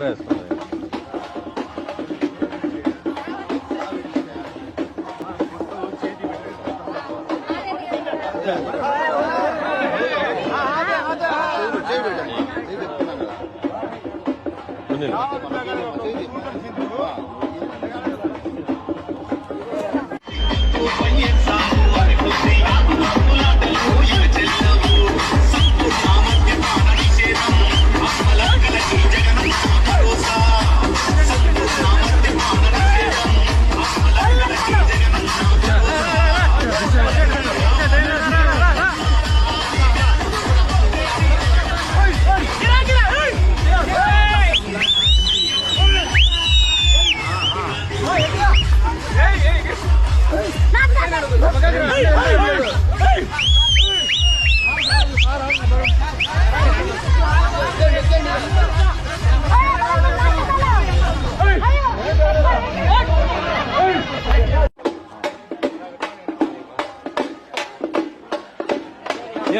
వేసుకోండి.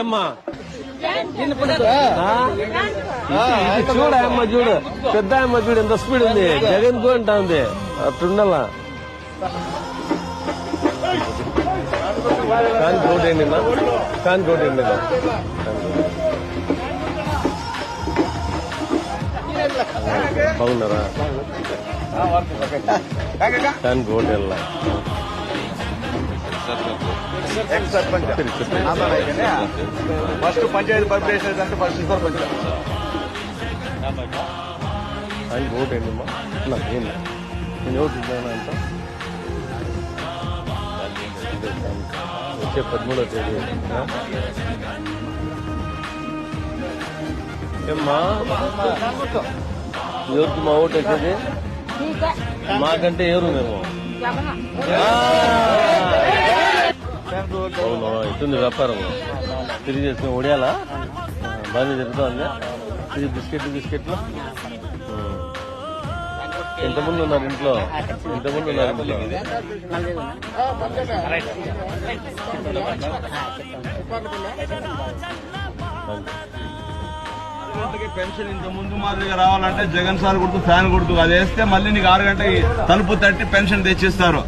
ఏమ్మా? చూడు అమ్మ చూడు. పెద్ద అమ్మ చూడు ఎంత స్పీడ్ ఉంది. జగన్కు అంటా ఉంది. అట్టుండాలా? ಕಾನ್ ರೋಡ್ ಏನಿಲ್ಲ? ಕಾನ್ ರೋಡ್ ಏನಿಲ್ಲ? ಪೌನರ ಕಾನ್ ರೋಡ್ ಎಲ್ಲ. ಎಕ್ಸ್ ಸರ್ಪಂಚ್ ಫಸ್ಟ್ ಪಂಚಾಯತ್ ಪರ್ಪರೇಷನ್ ಅಂತ ಫಸ್ಟ್ ಸರ್ಪಂಚ್ ಅಲ್ಲಿ ರೋಡ್ ಏನಿಲ್ಲ? ಇಲ್ಲ, ಏನಿಲ್ಲ. ನೀನು ಯೋಚಿಸಿದ್ದಾನ ಅಂತ? చేస్తాం వచ్చే పదమూడో తేదీ. ఏమ్మా? ఎవరికి మా ఓటు వచ్చేది? మాకంటే ఎవరు మేము అవును ఇస్తుంది వ్యాపారం. తిరిగి చేసుకుని ఒడియాలా? బాగా జరుగుతుంది ఇది బిస్కెట్లు బిస్కెట్లు. ఎంతమంది ఉన్నారు ఇంట్లో? ఎంతమంది ఉన్నారు ఇంట్లో? పెన్షన్ ఇంత ముందు మాదిరిగా రావాలంటే జగన్ సార్ గుర్తు ఫ్యాన్ గుర్తు అది వేస్తే మళ్ళీ నీకు ఆరు గంటకి తలుపు తట్టి పెన్షన్ తెచ్చిస్తారు.